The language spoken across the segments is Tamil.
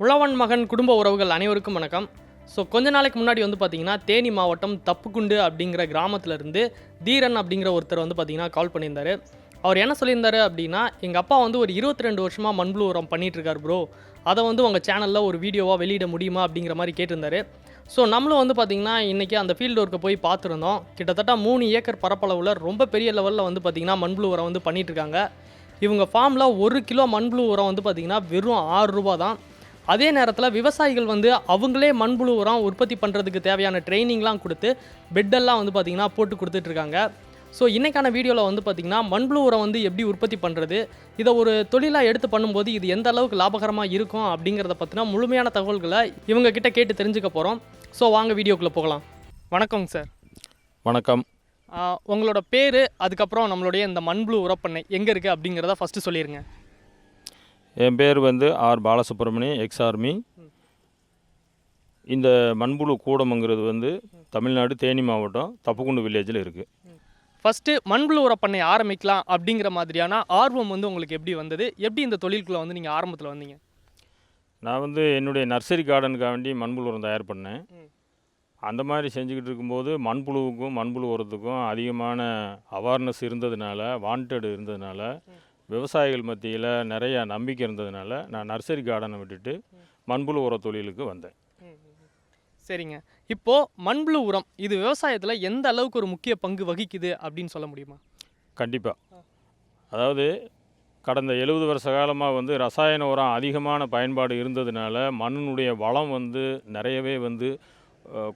உழவன் மகன் குடும்ப உறவுகள் அனைவருக்கும் வணக்கம். ஸோ கொஞ்ச நாளைக்கு முன்னாடி வந்து பார்த்தீங்கன்னா தேனி மாவட்டம் தப்புக்குண்டு அப்படிங்கிற கிராமத்துல இருந்து தீரன் அப்படிங்கிற ஒருத்தர் வந்து பார்த்தீங்கன்னா கால் பண்ணியிருந்தாரு. அவர் என்ன சொல்லியிருந்தாரு அப்படின்னா எங்கள் அப்பா வந்து ஒரு இருபத்தி ரெண்டு வருஷமாக மண்புழு உரம் பண்ணிகிட்ருக்கார் ப்ரோ அதை வந்து உங்கள் சேனலில் ஒரு வீடியோவாக வெளியிட முடியுமா? அப்படிங்கிற மாதிரி கேட்டிருந்தாரு. ஸோ நம்மளும் வந்து பார்த்திங்கன்னா இன்றைக்கி அந்த ஃபீல்டு ஒர்க்கை போய் பார்த்துருந்தோம். கிட்டத்தட்ட மூணு ஏக்கர் பரப்பளவில் ரொம்ப பெரிய லெவலில் வந்து பார்த்திங்கன்னா மண்புழு உரம் வந்து பண்ணிகிட்ருக்காங்க இருக்காங்க இவங்க ஃபார்மில் ஒரு கிலோ மண்புழு உரம் வந்து பார்த்திங்கன்னா வெறும் ஆறு ரூபா தான். அதே நேரத்தில் விவசாயிகள் வந்து அவங்களே மண்புழு உரம் உற்பத்தி பண்ணுறதுக்கு தேவையான ட்ரைனிங்லாம் கொடுத்து பெட்டெல்லாம் வந்து பார்த்திங்கன்னா போட்டு கொடுத்துட்ருக்காங்க. ஸோ இன்றைக்கான வீடியோவில் வந்து பார்த்திங்கன்னா மண்புழு உரம் வந்து எப்படி உற்பத்தி பண்ணுறது இதை ஒரு தொழிலாக எடுத்து பண்ணும்போது இது எந்த அளவுக்கு லாபகரமாக இருக்கும் அப்படிங்கிறத பற்றின முழுமையான தகவல்களை இவங்க கிட்ட கேட்டு தெரிஞ்சுக்க போகிறோம் ஸோ வாங்க வீடியோக்குள்ளே போகலாம். வணக்கங்க சார். வணக்கம். உங்களோட பேர் அதுக்கப்புறம் நம்மளுடைய இந்த மண்புழு உரப்பண்ணை எங்கே இருக்குது அப்படிங்கிறத ஃபஸ்ட்டு சொல்லிடுங்க என் பேர் வந்து ஆர் பாலசுப்ரமணியம் எக்ஸ் ஆர்மி. இந்த மண்புழு கூடம்ங்கிறது வந்து தமிழ்நாடு தேனி மாவட்டம் தப்புக்குண்டு வில்லேஜில் இருக்குது ஃபஸ்ட்டு மண்புழு உரப்பண்ணை ஆரம்பிக்கலாம் அப்படிங்கிற மாதிரியான ஆர்வம் வந்து உங்களுக்கு எப்படி வந்தது? எப்படி இந்த தொழிலுக்குள்ளே வந்து நீங்கள் ஆரம்பத்தில் வந்தீங்க? நான் வந்து என்னுடைய நர்சரி கார்டனுக்காக வேண்டி மண்புழு உரம் தயார் பண்ணேன். அந்த மாதிரி செஞ்சுக்கிட்டு இருக்கும்போது மண்புழுவுக்கும் மண்புழு உரத்துக்கும் அதிகமான அவேர்னஸ் இருந்ததுனால வாண்டட் இருந்ததுனால விவசாயிகள் மத்தியில் நிறைய நம்பிக்கை இருந்ததுனால நான் நர்சரி கார்டனை விட்டுட்டு மண்புழு உர தொழிலுக்கு வந்தேன். சரிங்க. இப்போது மண்புழு உரம் இது விவசாயத்தில் எந்த அளவுக்கு ஒரு முக்கிய பங்கு வகிக்குது அப்படின்னு சொல்ல முடியுமா? கண்டிப்பாக அதாவது கடந்த எழுபது வருஷ காலமாக வந்து ரசாயன உரம் அதிகமான பயன்பாடு இருந்ததுனால மண்ணினுடைய வளம் வந்து நிறையவே வந்து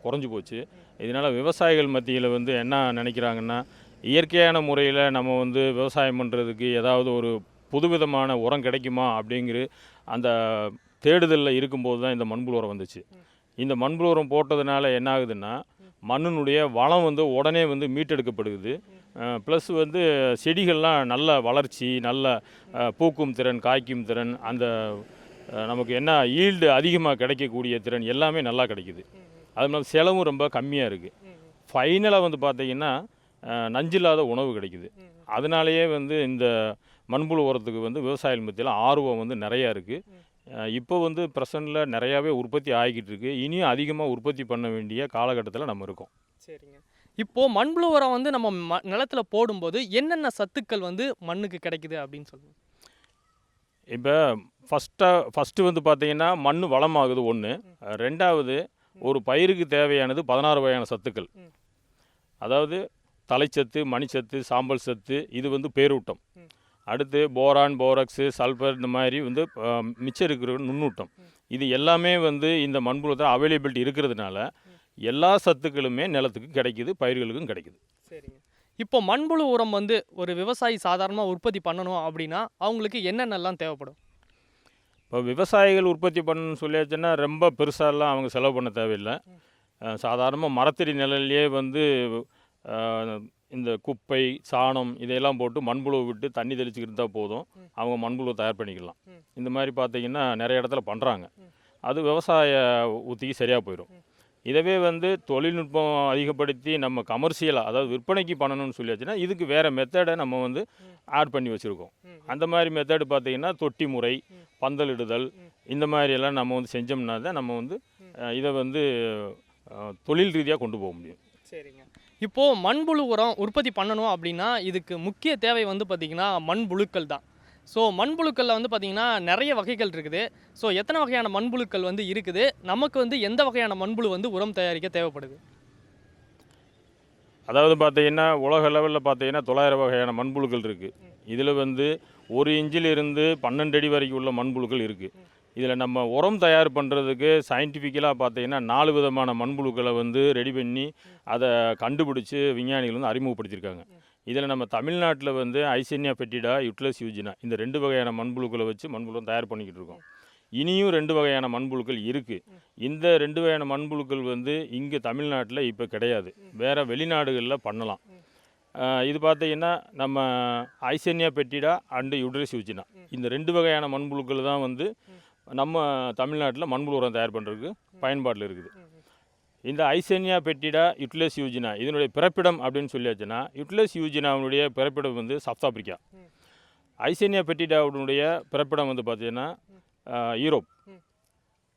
குறைஞ்சு போச்சு. இதனால் விவசாயிகள் மத்தியில் வந்து என்ன நினைக்கிறாங்கன்னா இயற்கையான முறையில் நம்ம வந்து விவசாயம் பண்ணுறதுக்கு ஏதாவது ஒரு புதுவிதமான உரம் கிடைக்குமா அப்படிங்கிற அந்த தேடுதலில் இருக்கும்போது தான் இந்த மண்புழு உரம் வந்துச்சு. இந்த மண்புழு உரம் போட்டதுனால என்ன ஆகுதுன்னா மண்ணினுடைய வளம் வந்து உடனே வந்து மீட்டெடுக்கப்படுது ப்ளஸ் வந்து செடிகள்லாம் நல்ல வளர்ச்சி நல்ல பூக்கும் திறன் காய்க்கும் திறன் அந்த நமக்கு என்ன ஈல்டு அதிகமாக கிடைக்கக்கூடிய திறன் எல்லாமே நல்லா கிடைக்குது. அது மாதிரி செலவும் ரொம்ப கம்மியாக இருக்குது ஃபைனலாக வந்து பார்த்தீங்கன்னா நஞ்சில்லாத உணவு கிடைக்குது. அதனாலேயே வந்து இந்த மண்புழு உரத்துக்கு வந்து விவசாயிகள் மத்தியில் ஆர்வம் வந்து நிறையா இருக்குது இப்போ வந்து ப்ரெசண்டில் நிறையாவே உற்பத்தி ஆகிக்கிட்டு இருக்கு. இனியும் அதிகமாக உற்பத்தி பண்ண வேண்டிய காலகட்டத்தில் நம்ம இருக்கோம். சரிங்க. இப்போது மண்புழு உரம் வந்து நம்ம ம நிலத்துல போடும்போது என்னென்ன சத்துக்கள் வந்து மண்ணுக்கு கிடைக்குது அப்படின்னு சொல்லுங்கள் இப்போ ஃபஸ்ட்டாக ஃபஸ்ட்டு வந்து பார்த்தீங்கன்னா மண் வளமாகுது ஒன்று ரெண்டாவது ஒரு பயிருக்கு தேவையானது பதினாறு வகையான சத்துக்கள். அதாவது தலைச்சத்து மணிச்சத்து சாம்பல் சத்து இது வந்து பேரூட்டம். அடுத்து போரான் போரக்ஸு சல்ஃபர் இந்த மாதிரி வந்து மிச்சம் இருக்கிற நுண்ணூட்டம். இது எல்லாமே வந்து இந்த மண்புலத்தில் அவைலபிலிட்டி இருக்கிறதுனால எல்லா சத்துக்களுமே நிலத்துக்கு கிடைக்குது பயிர்களுக்கும் கிடைக்குது. சரிங்க. இப்போ மண்புழு உரம் வந்து ஒரு விவசாயி சாதாரணமாக உற்பத்தி பண்ணணும் அப்படின்னா அவங்களுக்கு என்னென்னலாம் தேவைப்படும்? இப்போ விவசாயிகள் உற்பத்தி பண்ணணும்னு சொல்லியாச்சுன்னா ரொம்ப பெருசாலாம் அவங்க செலவு பண்ண தேவையில்லை. சாதாரணமாக மரத்தடி நிழல்லையே வந்து இந்த குப்பை சாணம் இதையெல்லாம் போட்டு மண்புழு விட்டு தண்ணி தெளிச்சுக்கிட்டு இருந்தால் போதும். அவங்க மண்புழு தயார் பண்ணிக்கலாம். இந்த மாதிரி பார்த்தீங்கன்னா நிறைய இடத்துல பண்ணுறாங்க அது விவசாய உத்திக்கு சரியாக போயிடும் இதவே வந்து தொழில்நுட்பம் அதிகப்படுத்தி நம்ம கமர்ஷியலாக அதாவது விற்பனைக்கு பண்ணணும்னு சொல்லியாச்சுன்னா இதுக்கு வேறு மெத்தடை நம்ம வந்து ஆட் பண்ணி வச்சுருக்கோம். அந்த மாதிரி மெத்தடு பார்த்தீங்கன்னா தொட்டி முறை பந்தலிடுதல் இந்த மாதிரியெல்லாம் நம்ம வந்து செஞ்சோம்னா தான் நம்ம வந்து இதை வந்து தொழில் ரீதியாக கொண்டு போக முடியும். சரிங்க. இப்போது மண்புழு உரம் உற்பத்தி பண்ணணும் அப்படின்னா இதுக்கு முக்கிய தேவை வந்து பார்த்திங்கன்னா மண்புழுக்கள் தான். ஸோ மண்புழுக்களில் வந்து பார்த்திங்கன்னா நிறைய வகைகள் இருக்குது. ஸோ எத்தனை வகையான மண்புழுக்கள் வந்து இருக்குது? நமக்கு வந்து எந்த வகையான மண்புழு வந்து உரம் தயாரிக்க தேவைப்படுது? அதாவது பார்த்தீங்கன்னா உலக லெவலில் பார்த்தீங்கன்னா தொள்ளாயிரம் வகையான மண்புழுக்கள் இருக்குது இதில் வந்து ஒரு இன்ச்சில் இருந்து பன்னெண்டு அடி வரைக்கும் உள்ள மண்புழுக்கள் இருக்குது இதில் நம்ம உரம் தயார் பண்ணுறதுக்கு சயின்டிஃபிக்கலாக பார்த்தீங்கன்னா நாலு விதமான மண்புழுக்களை வந்து ரெடி பண்ணி அதை கண்டுபிடிச்சி விஞ்ஞானிகள் வந்து அறிமுகப்படுத்தியிருக்காங்க. இதில் நம்ம தமிழ்நாட்டில் வந்து ஐசன்யா பெட்டிடா யுட்லஸ் யூஜினா இந்த ரெண்டு வகையான மண்புழுக்களை வச்சு மண்புழு தயார் பண்ணிக்கிட்டு இருக்கோம். இனியும் ரெண்டு வகையான மண்புழுக்கள் இருக்குது இந்த ரெண்டு வகையான மண்புழுக்கள் வந்து இங்கே தமிழ்நாட்டில் இப்போ கிடையாது. வேறு வெளிநாடுகளில் பண்ணலாம். இது பார்த்தீங்கன்னா நம்ம ஐசன்யா பெட்டிடா அண்டு யுட்ரஸ் யூஜினா. இந்த ரெண்டு வகையான மண்புழுக்கள் தான் வந்து நம்ம தமிழ்நாட்டில் மண்புழு உரம் தயார் பண்ணுறதுக்கு பயன்பாட்டில் இருக்குது. இந்த ஐசென்யா பெட்டிடா யுட்லஸ் யூஜினா இதனுடைய பிறப்பிடம் அப்படின்னு சொல்லியாச்சுன்னா யுட்லஸ் யூஜினாவுடைய பிறப்பிடம் வந்து சவுத் ஆப்பிரிக்கா. ஐசென்யா பெட்டிடாவுடைய பிறப்பிடம் வந்து பார்த்தீங்கன்னா யூரோப்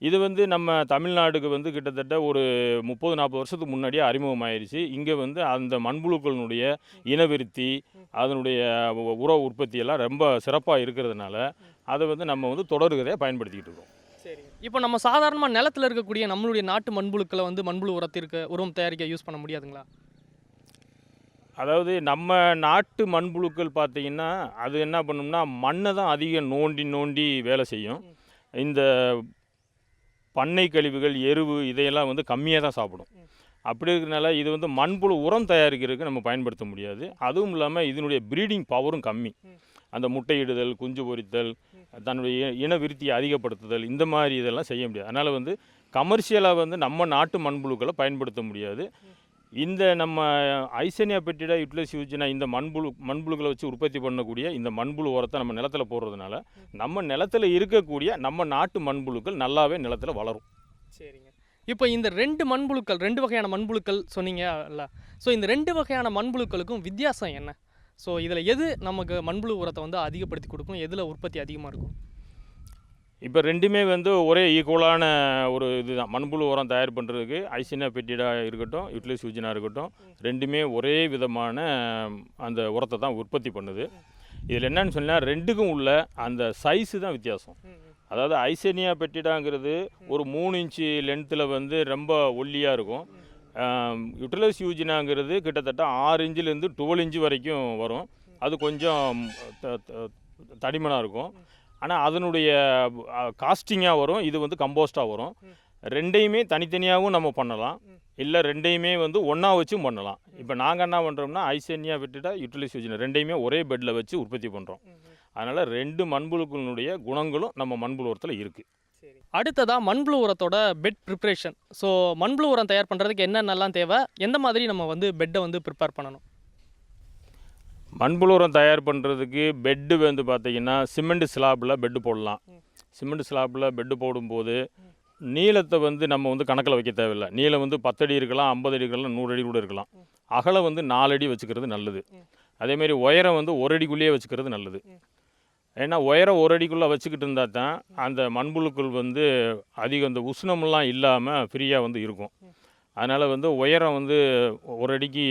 இது வந்து நம்ம தமிழ்நாடுக்கு வந்து கிட்டத்தட்ட ஒரு முப்பது நாற்பது வருஷத்துக்கு முன்னாடியே அறிமுகமாயிருச்சு. இங்கே வந்து அந்த மண்புழுக்களினுடைய இனவிருத்தி அதனுடைய உர உற்பத்தி எல்லாம் ரொம்ப சிறப்பாக இருக்கிறதுனால அதை வந்து நம்ம வந்து தொடர்கதையாக பயன்படுத்திக்கிட்டு இருக்கோம். இப்போ நம்ம சாதாரணமாக நிலத்துல இருக்கக்கூடிய நம்மளுடைய நாட்டு மண்புழுக்களை வந்து மண்புழு உரத்திற்கு உரம் தயாரிக்க யூஸ் பண்ண முடியாதுங்களா? அதாவது நம்ம நாட்டு மண்புழுக்கள் பார்த்தீங்கன்னா அது என்ன பண்ணும்னா மண்ணை தான் அதிகம் நோண்டி நோண்டி வேலை செய்யும். இந்த பண்ணை கழிவுகள் எருவு இதையெல்லாம் வந்து கம்மியாக தான் சாப்பிடும். அப்படி இருக்கிறனால இது வந்து மண்புழு உரம் தயாரிக்கிறதுக்கு நம்ம பயன்படுத்த முடியாது. அதுவும் இல்லாமல் இதனுடைய ப்ரீடிங் பவரும் கம்மி. அந்த முட்டையிடுதல் குஞ்சு பொரித்தல் தன்னுடைய இன விருத்தியை அதிகப்படுத்துதல் இந்த மாதிரி இதெல்லாம் செய்ய முடியாது. அதனால் வந்து கமர்ஷியலாக வந்து நம்ம நாட்டு மண்புழுக்களை பயன்படுத்த முடியாது. இந்த நம்ம ஐசனியா பெட்டிடா யூட்டிலைஸ் யூஜினா இந்த மண்புழு மண்புழுக்களை வச்சு உற்பத்தி பண்ணக்கூடிய இந்த மண்புழு உரத்தை நம்ம நிலத்துல போடுறதுனால நம்ம நிலத்துல இருக்கக்கூடிய நம்ம நாட்டு மண்புழுக்கள் நல்லாவே நிலத்துல வளரும். சரிங்க. இப்போ இந்த ரெண்டு மண்புழுக்கள் ரெண்டு வகையான மண்புழுக்கள் சொன்னீங்கல்ல ஸோ இந்த ரெண்டு வகையான மண்புழுக்களுக்கும் வித்தியாசம் என்ன? ஸோ இதில் எது நமக்கு மண்புழு உரத்தை வந்து அதிகப்படுத்தி கொடுக்கும்? எதில் உற்பத்தி அதிகமாக இருக்கும்? இப்போ ரெண்டுமே வந்து ஒரே ஈக்குவலான ஒரு இதுதான். மண்புழு உரம் தயார் பண்ணுறதுக்கு ஐசினா பெட்டிடா இருக்கட்டும் யூட்டிலைஸ் யூஜினா இருக்கட்டும் ரெண்டுமே ஒரே விதமான அந்த உரத்தை தான் உற்பத்தி பண்ணுது. இதில் என்னன்னு சொன்னால் ரெண்டுக்கும் உள்ள அந்த சைஸு தான் வித்தியாசம். அதாவது ஐசேனியா பெட்டிடாங்கிறது ஒரு மூணு இன்ச்சு லென்த்தில் வந்து ரொம்ப ஒல்லியாக இருக்கும். யூட்டிலைஸ் யூஜினாங்கிறது கிட்டத்தட்ட ஆறு இன்ச்சிலேருந்து டுவெல் இன்ச்சு வரைக்கும் வரும். அது கொஞ்சம் த- தடிமனாக இருக்கும். ஆனால் அதனுடைய காஸ்டிங்காக வரும் இது வந்து கம்போஸ்டாக வரும். ரெண்டையுமே தனித்தனியாகவும் நம்ம பண்ணலாம். இல்லை ரெண்டையுமே வந்து ஒன்றா வச்சும் பண்ணலாம். இப்போ நாங்கள் என்ன பண்ணுறோம்னா ஐசேனியா விட்டுட்டா யூட்டிலைஸ் யூஜினா ரெண்டையுமே ஒரே பெட்டில் வச்சு உற்பத்தி பண்ணுறோம் அதனால் ரெண்டு மண்புழுக்களினுடைய குணங்களும் நம்ம மண்புழு உரத்தில் இருக்குது அடுத்ததாக மண்புழு உரத்தோட பெட் ப்ரிப்ரேஷன் ஸோ மண்புழு உரம் தயார் பண்ணுறதுக்கு என்னென்னலாம் தேவை? எந்த மாதிரி நம்ம வந்து பெட்டை வந்து ப்ரிப்பேர் பண்ணணும்? மண்புழு உரம் தயார் பண்ணுறதுக்கு பெட்டு வந்து பார்த்தீங்கன்னா சிமெண்ட் ஸ்லாப்பில் பெட்டு போடலாம். சிமெண்ட் ஸ்லாப்பில் பெட்டு போடும்போது நீளத்தை வந்து நம்ம வந்து கணக்கில் வைக்க தேவையில்லை. நீளம் வந்து பத்தடி இருக்கலாம் ஐம்பது அடி இருக்கலாம் நூறு அடி கூட இருக்கலாம். அகலம் வந்து நாலு அடி வச்சுக்கிறது நல்லது. அதேமாரி உயரம் வந்து ஒரு அடிக்குள்ளேயே வச்சுக்கிறது நல்லது. ஏன்னா உயரம் ஒரு அடிக்குள்ளே வச்சுக்கிட்டு இருந்தால் தான் அந்த மண்புழுக்கள் வந்து அதிகம் இந்த உஷ்ணமெல்லாம் இல்லாமல் ஃப்ரீயாக வந்து இருக்கும். அதனால் வந்து உயரம் வந்து ஒரு அடிக்கு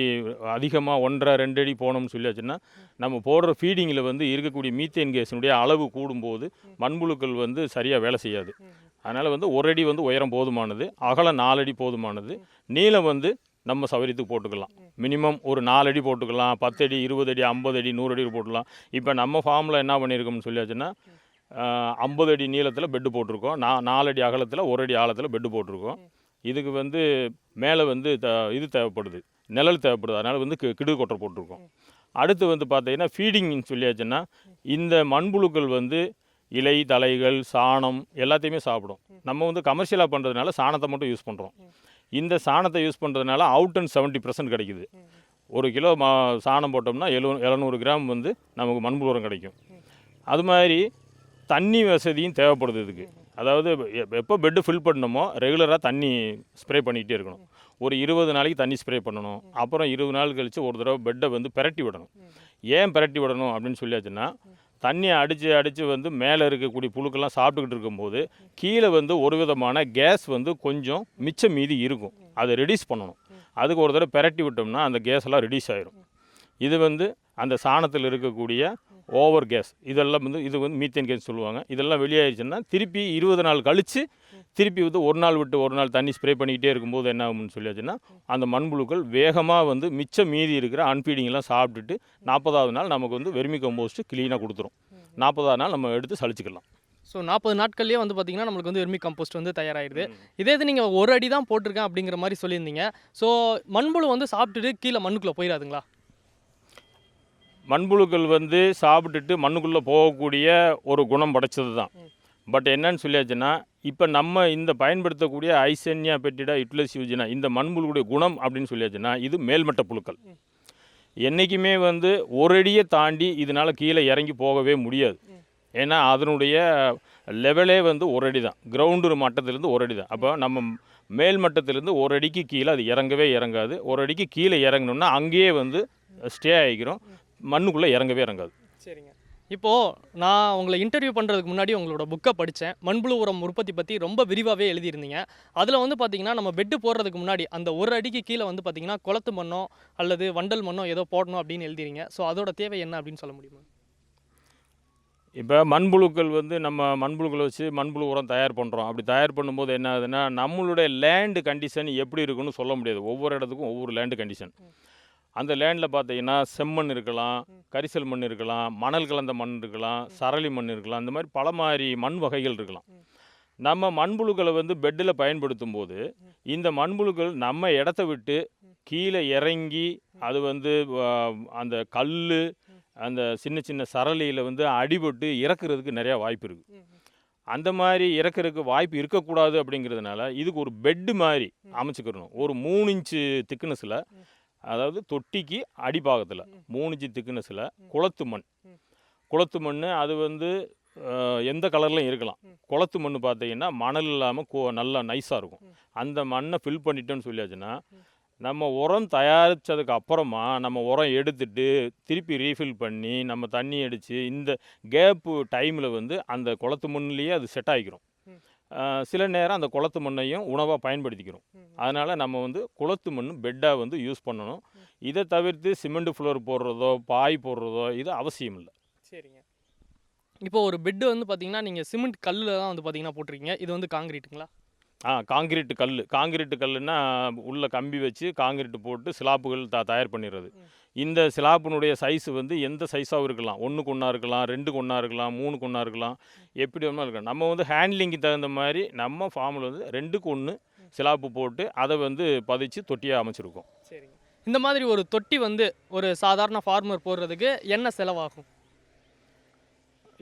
அதிகமாக ஒன்றரை ரெண்டு அடி போனோம்னு சொல்லியாச்சுன்னா நம்ம போடுற ஃபீடிங்கில் வந்து இருக்கக்கூடிய மீத்தேன் கேஸினுடைய அளவு கூடும்போது மண்புழுக்கள் வந்து சரியாக வேலை செய்யாது. அதனால் வந்து ஒரு அடி வந்து உயரம் போதுமானது அகலம் நாலடி போதுமானது நீளம் வந்து நம்ம சௌகரியத்துக்கு போட்டுக்கலாம். மினிமம் ஒரு நாலு அடி போட்டுக்கலாம் பத்து அடி இருபது அடி ஐம்பது அடி நூறு அடி போட்டுக்கலாம். இப்போ நம்ம ஃபார்மில் என்ன பண்ணியிருக்கோம்னு சொல்லியாச்சுன்னா ஐம்பது அடி நீளத்தில் பெட்டு போட்டிருக்கோம் நா நாலடி அகலத்தில் ஒரு அடி ஆழத்தில் பெட்டு போட்டிருக்கோம். இதுக்கு வந்து மேலே வந்து த இது தேவைப்படுது. நிழல் தேவைப்படுது. அதனால் வந்து கி- கிடு கொட்டை போட்டிருக்கோம். அடுத்து வந்து பார்த்தீங்கன்னா ஃபீடிங்னு சொல்லியாச்சுன்னா இந்த மண்புழுக்கள் வந்து இலை தலைகள் சாணம் எல்லாத்தையுமே சாப்பிடும். நம்ம வந்து கமர்ஷியலாக பண்ணுறதுனால சாணத்தை மட்டும் யூஸ் பண்ணுறோம் இந்த சாணத்தை யூஸ் பண்ணுறதுனால அவுட் அண்ட் செவன்ட்டி பர்சன்ட் கிடைக்குது. ஒரு கிலோ மா சாணம் போட்டோம்னா எழு எழுநூறு கிராம் வந்து நமக்கு மண்புழு உரம் கிடைக்கும் அது மாதிரி தண்ணி வசதியும் தேவைப்படுது இதுக்கு. அதாவது எப்போ பெட்டு ஃபில் பண்ணணுமோ ரெகுலராக தண்ணி ஸ்ப்ரே பண்ணிக்கிட்டே இருக்கணும். ஒரு இருபது நாளைக்கு தண்ணி ஸ்ப்ரே பண்ணணும். அப்புறம் இருபது நாள் கழித்து ஒரு தடவை பெட்டை வந்து பிரட்டி விடணும். ஏன் பிரட்டி விடணும் அப்படின்னு சொல்லியாச்சுன்னா தண்ணியை அடித்து அடித்து வந்து மேலே இருக்கக்கூடிய புழுக்கெல்லாம் சாப்பிட்டுக்கிட்டு இருக்கும்போது கீழே வந்து ஒரு விதமான கேஸ் வந்து கொஞ்சம் மிச்சம் மீதி இருக்கும். அதை ரெடியூஸ் பண்ணணும். அதுக்கு ஒரு தடவை பிரட்டி விட்டோம்னா அந்த கேஸ் எல்லாம் ரெடியூஸ் ஆயிரும். இது வந்து அந்த சாணத்தில் இருக்கக்கூடிய ஓவர் கேஸ். இதெல்லாம் வந்து இது வந்து மீத்தேன் கேஸ் சொல்லுவாங்க. இதெல்லாம் வெளியாயிருச்சுன்னா திருப்பி இருபது நாள் கழித்து திருப்பி வந்து ஒரு நாள் விட்டு ஒரு நாள் தண்ணி ஸ்ப்ரே பண்ணிக்கிட்டே இருக்கும்போது என்ன ஆகும்னு சொல்லியாச்சுன்னா அந்த மண்புழுக்கள் வேகமாக வந்து மிச்சம் மீதி இருக்கிற எல்லாம் சாப்பிட்டுட்டு நாற்பதாவது நாள் நமக்கு வந்து வெர்மி கம்போஸ்ட்டு க்ளீனாக கொடுத்துரும். நாற்பதாவது நாள் நம்ம எடுத்து சலிச்சுக்கலாம் ஸோ நாற்பது நாட்கள்லேயே வந்து பார்த்தீங்கன்னா நம்மளுக்கு வந்து வெர்மி கம்போஸ்ட் வந்து தயாராகிடுது இதே இது நீங்கள் ஒரு அடி தான் போட்டிருக்கேன் அப்படிங்கிற மாதிரி சொல்லியிருந்தீங்க. ஸோ மண்புழு வந்து சாப்பிட்டுட்டு கீழே மண்ணுக்குள்ளே போயிடாதுங்களா? மண்புழுக்கள் வந்து சாப்பிட்டுட்டு மண்ணுக்குள்ளே போகக்கூடிய ஒரு குணம் படைச்சது தான் பட் என்னன்னு சொல்லியாச்சுன்னா இப்போ நம்ம இந்த பயன்படுத்தக்கூடிய ஐசன்யா பெட்டிடா யுட்லஸ் யூஜினா இந்த மண்புழுடைய குணம் அப்படின்னு சொல்லியாச்சுன்னா இது மேல்மட்ட புழுக்கள். என்றைக்குமே வந்து ஒரு அடியை தாண்டி இதனால் கீழே இறங்கி போகவே முடியாது. ஏன்னா அதனுடைய லெவலே வந்து ஒரு அடி தான் கிரவுண்டு மட்டத்திலேருந்து ஒரு அடி தான் அப்போ நம்ம மேல் மட்டத்திலேருந்து ஒரு அடிக்கு கீழே அது இறங்கவே இறங்காது. ஒரு அடிக்கு கீழே இறங்கணும்னா அங்கேயே வந்து ஸ்டே ஆகிக்கிறோம். மண்ணுக்குள்ளே இறங்கவே இறங்காது. சரிங்க. இப்போது நான் உங்களை இன்டர்வியூ பண்ணுறதுக்கு முன்னாடி உங்களோட புக்கை படித்தேன். மண்புழு உரம் உற்பத்தி பற்றி ரொம்ப விரிவாகவே எழுதியிருந்தீங்க. அதில் வந்து பார்த்தீங்கன்னா நம்ம பெட்டு போடுறதுக்கு முன்னாடி அந்த ஒரு அடிக்கு கீழே வந்து பார்த்தீங்கன்னா குளத்து மண்ணோ அல்லது வண்டல் மண்ணோ ஏதோ போடணும் அப்படின்னு எழுதிறீங்க ஸோ அதோட தேவை என்ன அப்படின்னு சொல்ல முடியுமா? இப்போ மண்புழுக்கள் வந்து நம்ம மண்புழுக்களை வச்சு மண்புழு உரம் தயார் பண்ணுறோம் அப்படி தயார் பண்ணும்போது என்ன ஆகுதுன்னா நம்மளுடைய லேண்டு கண்டிஷன் எப்படி இருக்குன்னு சொல்ல முடியாது. ஒவ்வொரு இடத்துக்கும் ஒவ்வொரு லேண்டு கண்டிஷன் அந்த லேண்டில் பார்த்தீங்கன்னா செம்மண் இருக்கலாம் கரிசல் மண் இருக்கலாம் மணல் கலந்த மண் இருக்கலாம் சரளி மண் இருக்கலாம் இந்த மாதிரி பல மாதிரி மண் வகைகள் இருக்கலாம். நம்ம மண்புழுக்களை வந்து பெட்டில் பயன்படுத்தும் போது இந்த மண்புழுக்கள் நம்ம இடத்த விட்டு கீழே இறங்கி அது வந்து அந்த கல் அந்த சின்ன சின்ன சரளியில் வந்து அடிபட்டு இறக்குறதுக்கு நிறையா வாய்ப்பு இருக்குது அந்த மாதிரி இறக்குறதுக்கு வாய்ப்பு இருக்கக்கூடாது அப்படிங்கிறதுனால இதுக்கு ஒரு பெட்டு மாதிரி அமைச்சுக்கிறணும். ஒரு மூணு இன்ச்சு திக்னஸில் அதாவது தொட்டிக்கு அடிபாகத்தில் மூணு இன்ச்சு திக்னஸில் குளத்து மண். குளத்து மண் அது வந்து எந்த கலர்லையும் இருக்கலாம். குளத்து மண் பார்த்தீங்கன்னா மணல் இல்லாமல் கோ நல்லா நைஸாக இருக்கும். அந்த மண்ணை ஃபில் பண்ணிட்டோன்னு சொல்லியாச்சுன்னா நம்ம உரம் தயாரித்ததுக்கு அப்புறமா நம்ம உரம் எடுத்துட்டு திருப்பி ரீஃபில் பண்ணி நம்ம தண்ணி அடித்து இந்த கேப்பு டைமில் வந்து அந்த குளத்து மண்ணிலேயே அது செட் ஆகிக்கிறோம் சில நேரம் அந்த குளத்து மண்ணையும் உணவாக பயன்படுத்திக்கிறோம். அதனால் நம்ம வந்து குளத்து மண் பெட்டாக வந்து யூஸ் பண்ணணும். இதை தவிர்த்து சிமெண்ட் ஃப்ளோர் போடுறதோ பாய் போடுறதோ இது அவசியம் இல்லை. சரிங்க. இப்போ ஒரு பெட்டு வந்து பார்த்தீங்கன்னா நீங்கள் சிமெண்ட் கல்லில் தான் வந்து பார்த்தீங்கன்னா போட்டிருக்கீங்க. இது வந்து காங்கிரீட்டுங்களா? ஆ காங்கிரீட் கல் காங்கிரீட் கல்லுன்னா உள்ள கம்பி வச்சு காங்கிரீட் போட்டு சிலாப்புகள் த தயார் பண்ணிடுறது இந்த சிலாப்பினுடைய சைஸ் வந்து எந்த சைஸாகவும் இருக்கலாம். ஒன்றுக்கு ஒன்றா இருக்கலாம் ரெண்டுக்கு ஒன்றா இருக்கலாம் மூணுக்கு ஒன்றா இருக்கலாம். எப்படி வேணாலும் இருக்கலாம். நம்ம வந்து ஹேண்ட்லிங்க்கு தகுந்த மாதிரி நம்ம ஃபார்மில் வந்து ரெண்டுக்கு ஒன்று சிலாப்பு போட்டு அதை வந்து பதிச்சு தொட்டியாக அமைச்சிருக்கோம். சரிங்க. இந்த மாதிரி ஒரு தொட்டி வந்து ஒரு சாதாரண ஃபார்மர் போடுறதுக்கு என்ன செலவாகும்?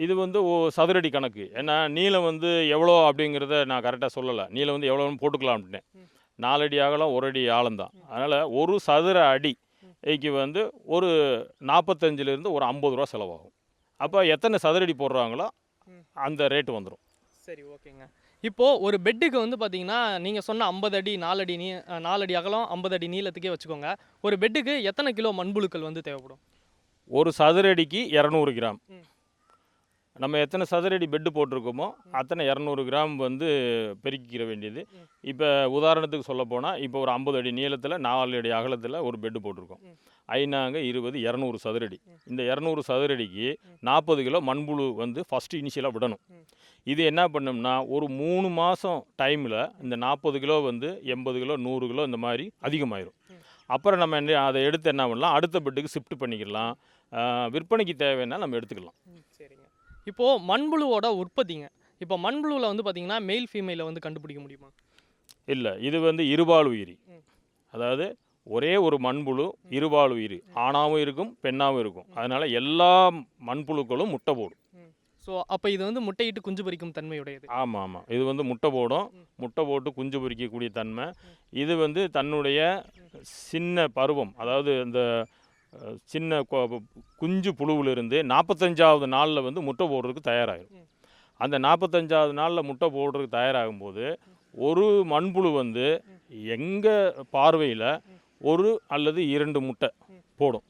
இது வந்து ஓ சதுரடி கணக்கு. ஏன்னா நீளம் வந்து எவ்வளோ அப்படிங்கிறத நான் கரெக்டாக சொல்லலை. நீளம் வந்து எவ்வளோன்னு போட்டுக்கலாம் அப்படின்னேன் நாலடி அகலம் ஒரு அடி ஆழம்தான். அதனால் ஒரு சதுர அடி க்கு வந்து ஒரு நாற்பத்தஞ்சிலேருந்து ஒரு ஐம்பது ரூபா செலவாகும். அப்போ எத்தனை சதுரடி போடுறாங்களோ அந்த ரேட்டு வந்துடும் சரி ஓகேங்க. இப்போது ஒரு பெட்டுக்கு வந்து பார்த்தீங்கன்னா நீங்கள் சொன்ன ஐம்பது அடி நாலடி நீ நாலடி அகலம் ஐம்பது அடி நீளத்துக்கே வச்சுக்கோங்க. ஒரு பெட்டுக்கு எத்தனை கிலோ மண்புழுக்கள் வந்து தேவைப்படும்? ஒரு சதுரடிக்கு இரநூறு கிராம். நம்ம எத்தனை சதுரடி பெட்டு போட்டிருக்கோமோ அத்தனை இரநூறு கிராம் வந்து பெருக்கிக்கிற வேண்டியது. இப்போ உதாரணத்துக்கு சொல்ல போனால் இப்போ ஒரு ஐம்பது அடி நீளத்தில் நாலு அடி அகலத்தில் ஒரு பெட்டு போட்டிருக்கோம். ஐநாங்க இருபது இரநூறு சதுரடி. இந்த இரநூறு சதுரடிக்கு நாற்பது கிலோ மண்புழு வந்து ஃபஸ்ட்டு இனிஷியலாக விடணும். இது என்ன பண்ணோம்னா ஒரு மூணு மாதம் டைமில் இந்த நாற்பது கிலோ வந்து எண்பது கிலோ நூறு கிலோ இந்த மாதிரி அதிகமாயிரும். அப்புறம் நம்ம என்ன அதை எடுத்து என்ன பண்ணலாம்? அடுத்த பெட்டுக்கு ஷிஃப்ட் பண்ணிக்கலாம். விற்பனைக்கு தேவைன்னா நம்ம எடுத்துக்கலாம். இப்போது மண்புழுவோட உற்பத்திங்க. இப்போ மண்புழுவில் வந்து பார்த்தீங்கன்னா மெயில் ஃபீமேலை வந்து கண்டுபிடிக்க முடியுமா? இல்லை இது வந்து இருபால் உயிரி. அதாவது ஒரே ஒரு மண்புழு இருபால் உயிரி. ஆணாவும் இருக்கும் பெண்ணாவும் இருக்கும். அதனால் எல்லா மண்புழுக்களும் முட்டை போடும். ஸோ அப்போ இது வந்து முட்டையிட்டு குஞ்சு பொரிக்கும் தன்மையுடையது. ஆமாம். ஆமாம் இது வந்து முட்டை போடும். முட்டை போட்டு குஞ்சு பொரிக்கக்கூடிய தன்மை. இது வந்து தன்னுடைய சின்ன பருவம். அதாவது இந்த சின்ன குஞ்சு புழுவிலிருந்து நாற்பத்தஞ்சாவது நாளில் வந்து முட்டை போடுறதுக்கு தயாராகிடும் அந்த நாற்பத்தஞ்சாவது நாளில் முட்டை போடுறதுக்கு தயாராகும் போது ஒரு மண்புழு வந்து எங்கள் பார்வையில் ஒரு அல்லது இரண்டு முட்டை போடும்.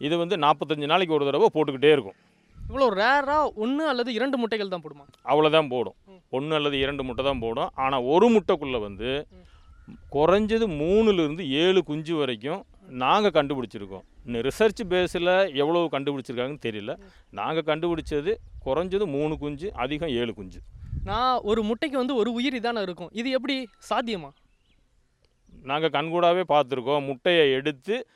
இது வந்து நாற்பத்தஞ்சு நாளைக்கு ஒரு தடவை போட்டுக்கிட்டே இருக்கும். இவ்வளோ ரேராக ஒன்று அல்லது இரண்டு முட்டைகள் தான் போடுமா? அவ்வளோதான் போடும். ஒன்று அல்லது இரண்டு முட்டை தான் போடும். ஆனால் ஒரு முட்டைக்குள்ளே வந்து குறைஞ்சது மூணுலேருந்து ஏழு குஞ்சு வரைக்கும் நாங்கள் கண்டுபிடிச்சிருக்கோம். இன்னும் ரிசர்ச் பேஸில் எவ்வளோ கண்டுபிடிச்சிருக்காங்கன்னு தெரியல. நாங்கள் கண்டுபிடிச்சது குறைஞ்சது மூணு குஞ்சு அதிகம் ஏழு குஞ்சு. நான் ஒரு முட்டைக்கு வந்து ஒரு உயிரி தானே இருக்கும். இது எப்படி சாத்தியமா? நாங்கள் கண்கூடாவே பார்த்துருக்கோம். முட்டையை எடுத்து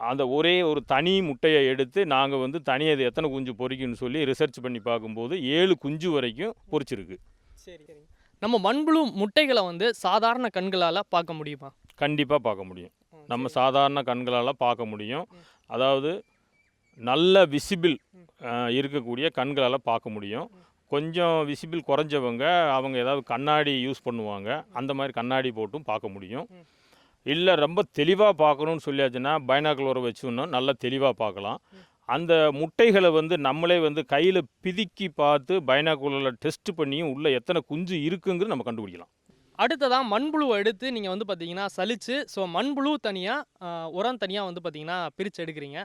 அந்த ஒரே ஒரு தனி முட்டையை எடுத்து நாங்கள் வந்து தனி அது எத்தனை குஞ்சு பொரிக்குன்னு சொல்லி ரிசர்ச் பண்ணி பார்க்கும்போது ஏழு குஞ்சு வரைக்கும் பொரிச்சிருக்கு சரி சரி நம்ம மண்புழு முட்டைகளை வந்து சாதாரண கண்களால் பார்க்க முடியுமா? கண்டிப்பாக பார்க்க முடியும். நம்ம சாதாரண கண்களால் பார்க்க முடியும். அதாவது நல்ல விசிபிள் இருக்கக்கூடிய கண்களால் பார்க்க முடியும். கொஞ்சம் விசிபிள் குறைஞ்சவங்க அவங்க ஏதாவது கண்ணாடி யூஸ் பண்ணுவாங்க. அந்த மாதிரி கண்ணாடி போட்டும் பார்க்க முடியும். இல்லை ரொம்ப தெளிவாக பார்க்கணும்னு சொல்லியாச்சுன்னா பைனாக்குலரை வச்சோன்னா நல்லா தெளிவாக பார்க்கலாம். அந்த முட்டைகளை வந்து நம்மளே வந்து கையில் பிதுக்கி பார்த்து பைனாக்குலரில் டெஸ்ட் பண்ணியும் உள்ளே எத்தனை குஞ்சு இருக்குங்கிறது நம்ம கண்டுபிடிக்கலாம். அடுத்ததாக மண்புழுவை எடுத்து நீங்கள் வந்து பார்த்தீங்கன்னா சலிச்சு ஸோ மண்புழு தனியாக உரம் தனியாக வந்து பார்த்தீங்கன்னா பிரித்து எடுக்கிறீங்க.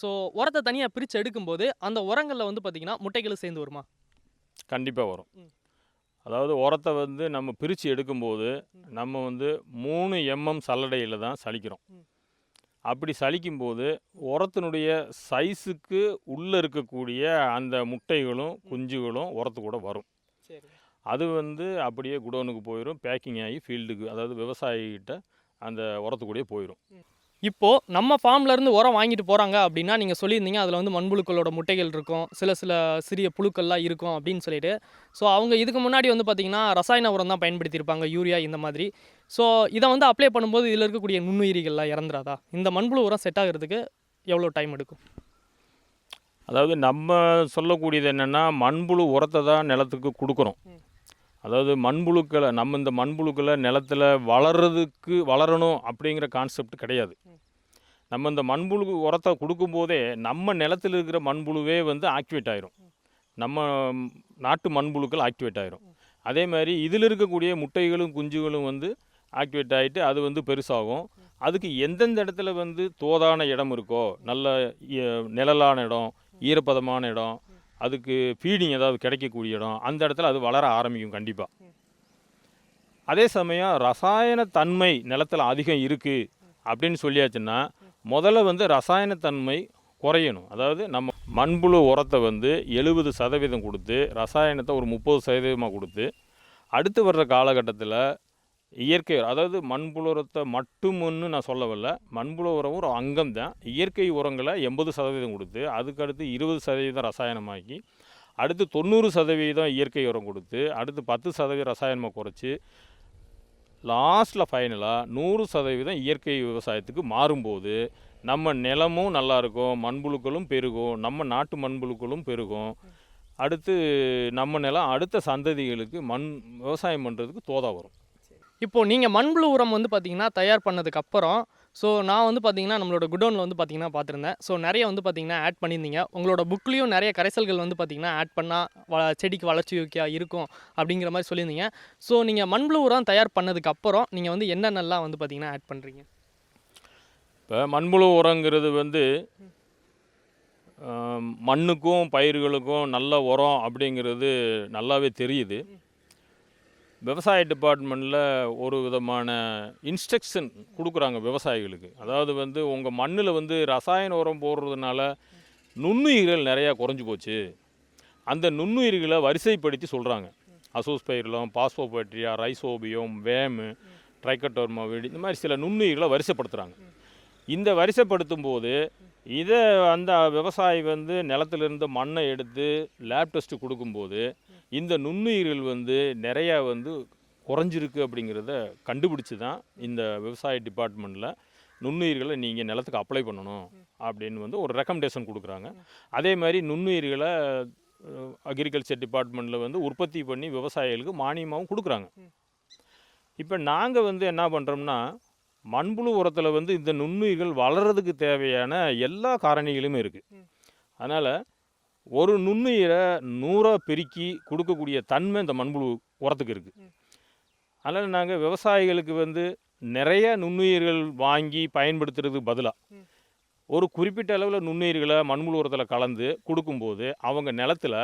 ஸோ உரத்தை தனியாக பிரித்து எடுக்கும்போது அந்த உரங்களில் வந்து பார்த்தீங்கன்னா முட்டைகள் சேர்ந்து வருமா? கண்டிப்பாக வரும். அதாவது உரத்தை வந்து நம்ம பிரித்து எடுக்கும்போது நம்ம வந்து மூணு எம்எம் சல்லடையில் தான் சலிக்கிறோம். அப்படி சலிக்கும்போது உரத்தினுடைய சைஸுக்கு உள்ளே இருக்கக்கூடிய அந்த முட்டைகளும் குஞ்சுகளும் உரத்து கூட வரும். சரி. அது வந்து அப்படியே குடோனுக்கு போயிடும் பேக்கிங் ஆகி ஃபீல்டுக்கு அதாவது விவசாயிகிட்ட அந்த உரத்துக்கூடயே போயிடும் இப்போது நம்ம ஃபார்ம்ல இருந்து உரம் வாங்கிட்டு போகிறாங்க அப்படின்னா நீங்கள் சொல்லியிருந்தீங்க அதில் வந்து மண்புழுக்களோட முட்டைகள் இருக்கும் சில சில சிறிய புழுக்கள்லாம் இருக்கும் அப்படின்னு சொல்லிட்டு. ஸோ அவங்க இதுக்கு முன்னாடி வந்து பார்த்தீங்கன்னா ரசாயன உரம் தான் பயன்படுத்தியிருப்பாங்க யூரியா இந்த மாதிரி. ஸோ இதை வந்து அப்ளை பண்ணும்போது இதில் இருக்கக்கூடிய நுண்ணுயிரிகள்லாம் இறந்துராதா? இந்த மண்புழு உரம் செட் ஆகிறதுக்கு எவ்வளோ டைம் எடுக்கும்? அதாவது நம்ம சொல்லக்கூடியது என்னென்னா மண்புழு உரத்தை தான் நிலத்துக்கு கொடுக்குறோம். அதாவது மண்புழுக்களை நம்ம இந்த மண்புழுக்களை நிலத்தில் வளர்றதுக்கு வளரணும் அப்படிங்கிற கான்செப்ட் கிடையாது. நம்ம இந்த மண்புழு உரத்தை கொடுக்கும்போதே நம்ம நிலத்தில் இருக்கிற மண்புழுவே வந்து ஆக்டிவேட் ஆயிரும். நம்ம நாட்டு மண்புழுக்கள் ஆக்டிவேட் ஆயிரும். அதே மாதிரி இதில் இருக்கக்கூடிய முட்டைகளும் குஞ்சுகளும் வந்து ஆக்டிவேட் ஆகிட்டு அது வந்து பெருசாகும். அதுக்கு எந்தெந்த இடத்துல வந்து தோதான இடம் இருக்கோ நல்ல நிழலான இடம் ஈரப்பதமான இடம் அதுக்கு ஃபீடிங் ஏதாவது கிடைக்கக்கூடிய இடம் அந்த இடத்துல அது வளர ஆரம்பிக்கும் கண்டிப்பாக அதே சமயம் ரசாயன தன்மை நிலத்தில் அதிகம் இருக்குது அப்படின்னு சொல்லியாச்சுன்னா முதல்ல வந்து ரசாயன தன்மை குறையணும். அதாவது நம்ம மண்புழு உரத்தை வந்து எழுபது சதவீதம் கொடுத்து ரசாயனத்தை ஒரு முப்பது சதவீதமாக கொடுத்து அடுத்து வர்ற காலகட்டத்தில் இயற்கை அதாவது மண்புழு உரத்தை மட்டும்னு நான் சொல்லவில்ல. மண்புழு உரம் ஒரு அங்கம் தான் இயற்கை உரங்களை எண்பது சதவீதம் கொடுத்து அதுக்கடுத்து இருபது சதவீதம் ரசாயனமாக்கி அடுத்து தொண்ணூறு சதவீதம் இயற்கை உரம் கொடுத்து அடுத்து பத்து சதவீதம் ரசாயனமாக குறைச்சி லாஸ்ட்டில் ஃபைனலாக நூறு சதவீதம் இயற்கை விவசாயத்துக்கு மாறும்போது நம்ம நிலமும் நல்லாயிருக்கும் மண்புழுக்களும் பெருகும் நம்ம நாட்டு மண்புழுக்களும் பெருகும். அடுத்து நம்ம நிலம் அடுத்த சந்ததிகளுக்கு மண் விவசாயம் பண்ணுறதுக்கு தோதா வரும். இப்போது நீங்கள் மண்புழு உரம் வந்து பார்த்தீங்கன்னா தயார் பண்ணதுக்கு அப்புறம் ஸோ நான் வந்து பார்த்தீங்கன்னா நம்மளோட குடோனில் வந்து பார்த்தீங்கன்னா பார்த்துருந்தேன் ஸோ நிறைய வந்து பார்த்தீங்கன்னா ஆட் பண்ணியிருந்தீங்க. உங்களோட புக்லேயும் நிறைய கரைசல்கள் வந்து பார்த்தீங்கன்னா ஆட் பண்ணால் வ செடிக்கு வளர்ச்சி வைக்க இருக்கும் அப்படிங்கிற மாதிரி சொல்லியிருந்தீங்க. ஸோ நீங்கள் மண்புழு உரம் தயார் பண்ணதுக்கு அப்புறம் நீங்கள் வந்து என்னென்னலாம் வந்து பார்த்தீங்கன்னா ஆட் பண்ணுறீங்க இப்போ மண்புழு உரங்கிறது வந்து மண்ணுக்கும் பயிர்களுக்கும் நல்ல உரம் அப்படிங்கிறது நல்லாவே தெரியுது. விவசாய டிபார்ட்மெண்ட்டில் ஒரு விதமான இன்ஸ்ட்ரக்ஷன் கொடுக்குறாங்க விவசாயிகளுக்கு. அதாவது வந்து உங்கள் மண்ணில் வந்து ரசாயன உரம் போடுறதுனால நுண்ணுயிர்கள் நிறையா குறைஞ்சி போச்சு. அந்த நுண்ணுயிர்களை வரிசைப்படுத்தி சொல்கிறாங்க அசோஸ்பைரிலம் பாஸ்போபேட்ரியா ரைசோபியம் வேமு ட்ரைக்கட்டோர்மா வீடு இந்த மாதிரி சில நுண்ணுயிர்களை வரிசைப்படுத்துகிறாங்க இந்த வரிசைப்படுத்தும் போது இதை அந்த விவசாயி வந்து நிலத்திலிருந்து மண்ணை எடுத்து லேப் டெஸ்ட்டு கொடுக்கும்போது இந்த நுண்ணுயிர்கள் வந்து நிறையா வந்து குறைஞ்சிருக்கு அப்படிங்கிறத கண்டுபிடிச்சி தான் இந்த விவசாய டிபார்ட்மெண்ட்டில் நுண்ணுயிர்களை நீங்கள் நிலத்துக்கு அப்ளை பண்ணணும் அப்படின்னு வந்து ஒரு ரெக்கமெண்டேஷன் கொடுக்குறாங்க. அதே மாதிரி நுண்ணுயிர்களை அக்ரிகல்ச்சர் டிபார்ட்மெண்ட்டில் வந்து உற்பத்தி பண்ணி விவசாயிகளுக்கு மானியமாகவும் கொடுக்குறாங்க. இப்போ நாங்கள் வந்து என்ன பண்ணுறோம்னா மண்புழு உரத்தில் வந்து இந்த நுண்ணுயிர்கள் வளர்கிறதுக்கு தேவையான எல்லா காரணிகளுமே இருக்குது அதனால் ஒரு நுண்ணுயிரை நூறாக பெருக்கி கொடுக்கக்கூடிய தன்மை இந்த மண்புழு உரத்துக்கு இருக்குது அதனால் நாங்கள் விவசாயிகளுக்கு வந்து நிறைய நுண்ணுயிர்கள் வாங்கி பயன்படுத்துறதுக்கு பதிலாக ஒரு குறிப்பிட்ட அளவில் நுண்ணுயிர்களை மண்புழு உரத்தில் கலந்து கொடுக்கும்போது அவங்க நிலத்துல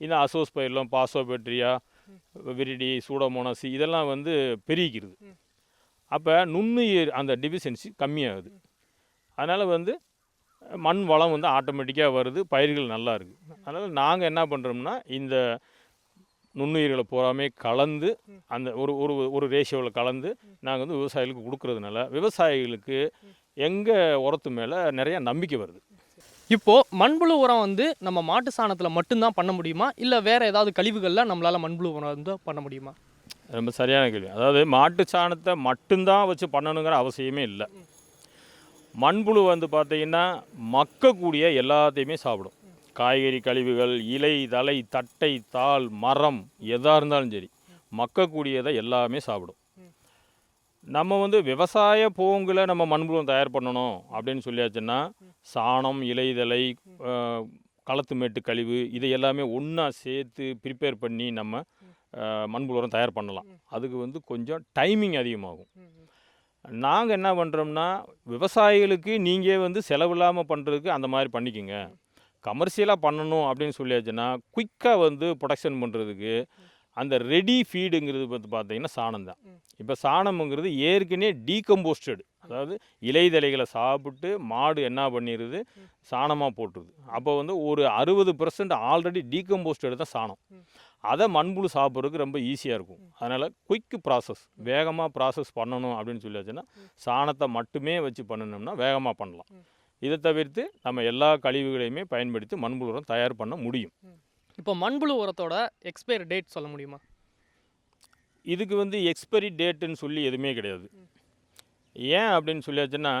இந்த அசோஸ்பைர்லம் பாசோபெட்ரியா விரிடி சூடோமோனாசி இதெல்லாம் வந்து பெருகிக்கிறது. அப்போ நுண்ணுயிர் அந்த டிஃபிஷியன்சி கம்மியாகுது. அதனால் வந்து மண் வளம் வந்து ஆட்டோமேட்டிக்காக வருது பயிர்கள் நல்லா இருக்குது அதனால் நாங்கள் என்ன பண்ணுறோம்னா இந்த நுண்ணுயிர்களை பூராமே கலந்து அந்த ஒரு ஒரு ஒரு ரேஷியோவில் கலந்து நாங்கள் வந்து விவசாயிகளுக்கு கொடுக்கறதுனால விவசாயிகளுக்கு எங்கள் உரத்து மேலே நிறைய நம்பிக்கை வருது. இப்போது மண்புழு உரம் வந்து நம்ம மாட்டு சாணத்தில் மட்டும்தான் பண்ண முடியுமா? இல்லை வேறு ஏதாவது கழிவுகளில் நம்மளால் மண்புழு உரம் வந்து பண்ண முடியுமா? ரொம்ப சரியான கேள்வி. அதாவது மாட்டு சாணத்தை மட்டும்தான் வச்சு பண்ணணுங்கிற அவசியமே இல்லை. மண்புழு வந்து பார்த்தீங்கன்னா மக்கக்கூடிய எல்லாத்தையுமே சாப்பிடும். காய்கறி கழிவுகள் இலை தலை தட்டை தாள் மரம் எதாக இருந்தாலும் சரி மக்கக்கூடியதை எல்லாமே சாப்பிடும். நம்ம வந்து விவசாய போங்கில் நம்ம மண்புழு தயார் பண்ணணும் அப்படின்னு சொல்லியாச்சுன்னா சாணம் இலைதலை களத்து மேட்டு கழிவு இதை எல்லாமே ஒன்றா சேர்த்து ப்ரிப்பேர் பண்ணி நம்ம மண்புழுவரம் மண்புழு உரம் தயார் பண்ணலாம். அதுக்கு வந்து கொஞ்சம் டைமிங் அதிகமாகும். நாங்கள் என்ன பண்ணுறோம்னா விவசாயிகளுக்கு நீங்கள் வந்து செலவில்லாமல் பண்ணுறதுக்கு அந்த மாதிரி பண்ணிக்கோங்க. கமர்ஷியலாக பண்ணணும் அப்படின்னு சொல்லியாச்சுன்னா குயிக்காக வந்து ப்ரொடக்ஷன் பண்ணுறதுக்கு அந்த ரெடி ஃபீடுங்கிறது வந்து பார்த்தீங்கன்னா சாணம் தான். இப்போ சாணம்ங்கிறது ஏற்கனவே டீகம்போஸ்டட் அதாவது இலைதலைகளை சாப்பிட்டு மாடு என்ன பண்ணிடுது சாணமாக போட்டுருது. அப்போ வந்து ஒரு அறுபது பர்சன்ட் ஆல்ரெடி டீகம்போஸ்டட் தான் சாணம். அதை மண்புழு சாப்பிட்றதுக்கு ரொம்ப ஈஸியாக இருக்கும். அதனால் குயிக் ப்ராசஸ் வேகமாக ப்ராசஸ் பண்ணணும் அப்படின்னு சொல்லியாச்சுன்னா சாணத்தை மட்டுமே வச்சு பண்ணணும்னா வேகமாக பண்ணலாம். இதை தவிர்த்து நம்ம எல்லா கழிவுகளையுமே பயன்படுத்தி மண்புழு உரம் தயார் பண்ண முடியும். இப்போ மண்புழு உரத்தோட எக்ஸ்பயர் டேட் சொல்ல முடியுமா? இதுக்கு வந்து எக்ஸ்பைரி டேட்டுன்னு சொல்லி எதுவுமே கிடையாது. ஏன் அப்படின்னு சொல்லியாச்சுன்னா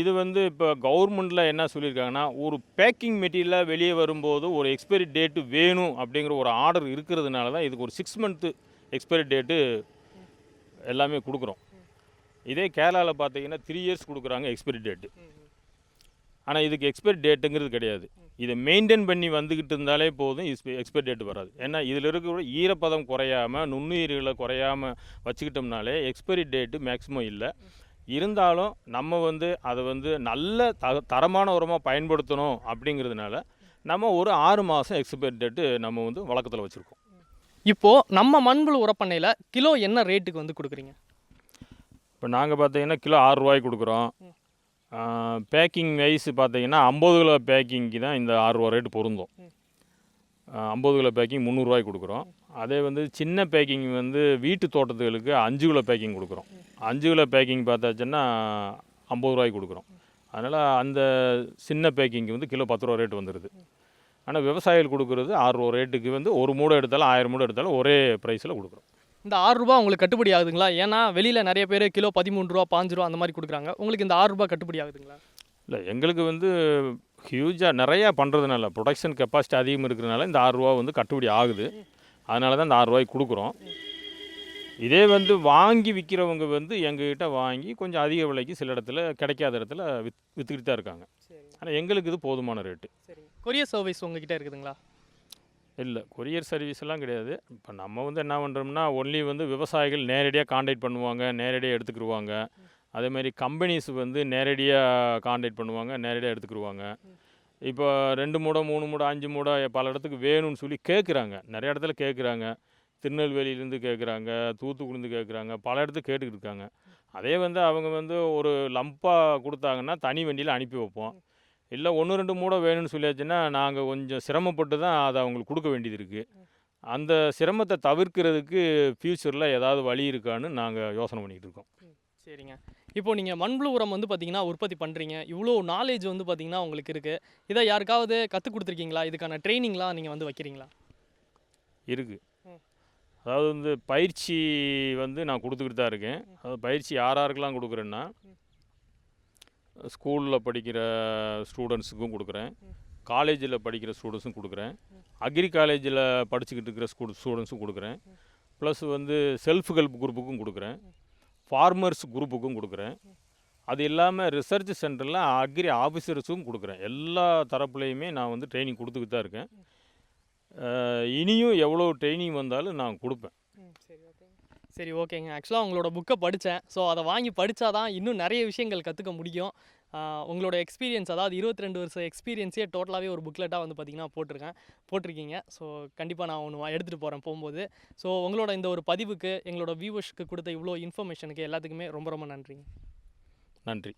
இது வந்து இப்போ கவர்மெண்ட்டில் என்ன சொல்லியிருக்காங்கன்னா ஒரு பேக்கிங் மெட்டீரியலாக வெளியே வரும்போது ஒரு எக்ஸ்பைரி டேட்டு வேணும் அப்படிங்கிற ஒரு ஆர்டர் இருக்கிறதுனால தான் இதுக்கு ஒரு சிக்ஸ் மந்த்து எக்ஸ்பைரி டேட்டு எல்லாமே கொடுக்குறோம். இதே கேரளாவில் பார்த்தீங்கன்னா த்ரீ இயர்ஸ் கொடுக்குறாங்க எக்ஸ்பைரி டேட்டு ஆனால் இதுக்கு எக்ஸ்பைரி டேட்டுங்கிறது கிடையாது. இதை மெயின்டைன் பண்ணி வந்துக்கிட்டு இருந்தாலே போதும் எக்ஸ்பைரி டேட் வராது. ஏன்னா இதில் இருக்கிற ஈரப்பதம் குறையாமல் நுண்ணுயிர்களை குறையாமல் வச்சுக்கிட்டோம்னாலே எக்ஸ்பைரி டேட்டு மேக்ஸிமம் இல்லை. இருந்தாலும் நம்ம வந்து அதை வந்து நல்ல த தரமான உரமாக பயன்படுத்தணும் அப்படிங்கிறதுனால நம்ம ஒரு ஆறு மாதம் எக்ஸ்பைரி டேட்டு நம்ம வந்து வழக்கத்தில் வச்சுருக்கோம். இப்போ நம்ம மண்புழு உரப்பண்ணையில் கிலோ என்ன ரேட்டுக்கு வந்து கொடுக்குறீங்க? இப்போ நாங்கள் பார்த்தீங்கன்னா கிலோ ஆறு ரூபாய்க்கு கொடுக்குறோம். பேக்கிங் வைஸ் பார்த்தீங்கன்னா ஐம்பது கிலோ பேக்கிங்க்கு தான் இந்த ஆறு ரூபா ரேட்டு பொருந்தும். ஐம்பது கிலோ பேக்கிங் முந்நூறுரூவாய்க்கு கொடுக்குறோம். அதே வந்து சின்ன பேக்கிங் வந்து வீட்டு தோட்டத்துகளுக்கு அஞ்சு கிலோ பேக்கிங் கொடுக்குறோம். அஞ்சு கிலோ பேக்கிங் பார்த்தாச்சுன்னா ஐம்பது ரூபாய்க்கு கொடுக்குறோம். அதனால் அந்த சின்ன பேக்கிங்க்கு வந்து கிலோ பத்து ரூபா ரேட்டு வந்துடுது ஆனால் விவசாயிகள் கொடுக்குறது ஆறு ரூபா ரேட்டுக்கு வந்து ஒரு மூடை எடுத்தாலும் ஆயிரம் மூடை எடுத்தாலும் ஒரே ப்ரைஸில் கொடுக்குறோம். இந்த ஆறு ரூபா உங்களுக்கு கட்டுப்படி ஆகுதுங்களா? ஏன்னா வெளியில் நிறைய பேர் கிலோ பதிமூணு ரூபா பாஞ்சு ரூபா அந்த மாதிரி கொடுக்குறாங்க. உங்களுக்கு இந்த ஆறு ரூபா கட்டுப்படி ஆகுதுங்களா? இல்லை எங்களுக்கு வந்து ஹியூஜாக நிறையா பண்ணுறதுனால ப்ரொடக்ஷன் கெப்பாசிட்டி அதிகம் இருக்கிறதுனால இந்த ஆறு ரூபா வந்து கட்டுப்படி ஆகுது. அதனால தான் இந்த ஆறு ரூபாய்க்கு கொடுக்குறோம். இதே வந்து வாங்கி விற்கிறவங்க வந்து எங்ககிட்ட வாங்கி கொஞ்சம் அதிக விலைக்கு சில இடத்துல கிடைக்காத இடத்துல வித் விற்றுக்கிட்டு தான் இருக்காங்க. ஆனால் எங்களுக்கு இது போதுமான ரேட்டு கொரியர் சர்வீஸ் உங்ககிட்ட இருக்குதுங்களா? இல்லை கொரியர் சர்வீஸ்லாம் கிடையாது. இப்போ நம்ம வந்து என்ன பண்ணுறோம்னா ஒன்லி வந்து விவசாயிகள் நேரடியாக காண்டாக்ட் பண்ணுவாங்க நேரடியாக எடுத்துக்கிடுவாங்க அதே மாதிரி கம்பெனிஸ் வந்து நேரடியாக காண்டாக்ட் பண்ணுவாங்க நேரடியாக எடுத்துக்கிடுவாங்க இப்போ ரெண்டு மூடை மூணு மூடை அஞ்சு மூடை பல இடத்துக்கு வேணும்னு சொல்லி கேட்குறாங்க. நிறைய இடத்துல கேட்குறாங்க. திருநெல்வேலியிலேருந்து கேட்குறாங்க தூத்துக்குடிலேருந்து கேட்குறாங்க பல இடத்துக்கு கேட்டுக்கிட்டு இருக்காங்க. அதே வந்து அவங்க வந்து ஒரு லம்பாக கொடுத்தாங்கன்னா தனி வண்டியில் அனுப்பி வைப்போம். இல்லை ஒன்று ரெண்டு மூடை வேணும்னு சொல்லியாச்சுன்னா நாங்கள் கொஞ்சம் சிரமப்பட்டு தான் அதை அவங்களுக்கு கொடுக்க வேண்டியது இருக்குது அந்த சிரமத்தை தவிர்க்கிறதுக்கு ஃப்யூச்சரில் ஏதாவது வழி இருக்கான்னு நாங்கள் யோசனை பண்ணிக்கிட்டு இருக்கோம். சரிங்க. இப்போ நீங்கள் மண்புழு உரம் வந்து பார்த்தீங்கன்னா உற்பத்தி பண்ணுறீங்க இவ்வளோ நாலேஜ் வந்து பார்த்தீங்கன்னா உங்களுக்கு இருக்குது இதை யாருக்காவது கற்றுக் கொடுத்துருக்கீங்களா? இதுக்கான ட்ரைனிங்லாம் நீங்கள் வந்து வைக்கிறீங்களா? இருக்குது. அதாவது வந்து பயிற்சி வந்து நான் கொடுத்துக்கிட்டு தான் இருக்கேன். அதாவது பயிற்சி யார் யாருக்கெல்லாம் கொடுக்குறேன்னா ஸ்கூலில் படிக்கிற ஸ்டூடெண்ட்ஸுக்கும் கொடுக்குறேன். காலேஜில் படிக்கிற ஸ்டூடெண்ட்ஸும் கொடுக்குறேன். அக்ரி காலேஜில் படிச்சுக்கிட்டு இருக்கிற ஸ்கூ ஸ்டூடெண்ட்ஸும் கொடுக்குறேன். ப்ளஸ் வந்து செல்ஃப் ஹெல்ப் குரூப்புக்கும் கொடுக்குறேன். ஃபார்மர்ஸ் குரூப்புக்கும் கொடுக்குறேன். அது இல்லாமல் ரிசர்ச் சென்டரில் அக்ரி ஆஃபீஸர்ஸும் கொடுக்குறேன். எல்லா தரப்புலையுமே நான் வந்து ட்ரைனிங் கொடுத்துக்கிட்டு தான் இருக்கேன். இனியும் எவ்வளோ ட்ரைனிங் வந்தாலும் நான் கொடுப்பேன். சரி ஓகேங்க. ஆக்சுவலாக உங்களோட புக்கை படித்தேன் ஸோ அதை வாங்கி படித்தா தான் இன்னும் நிறைய விஷயங்கள் கற்றுக்க முடியும். உங்களோட எக்ஸ்பீரியன்ஸ் அதாவது 22 ரெண்டு வருஷம் எக்ஸ்பீரியன்ஸே டோட்டலாகவே ஒரு புக்லெட்டாக வந்து பார்த்தீங்கன்னா போட்டிருக்கேன். போட்டிருக்கீங்க. ஸோ கண்டிப்பாக நான் ஒன்று எடுத்துகிட்டு போகிறேன் போகும்போது. ஸோ உங்களோட இந்த ஒரு பதிவுக்கு எங்களோட வியூவர்ஸ்க்கு கொடுத்த இவ்வளோ இன்ஃபர்மேஷனுக்கு எல்லாத்துக்குமே ரொம்ப ரொம்ப நன்றிங்க. நன்றி.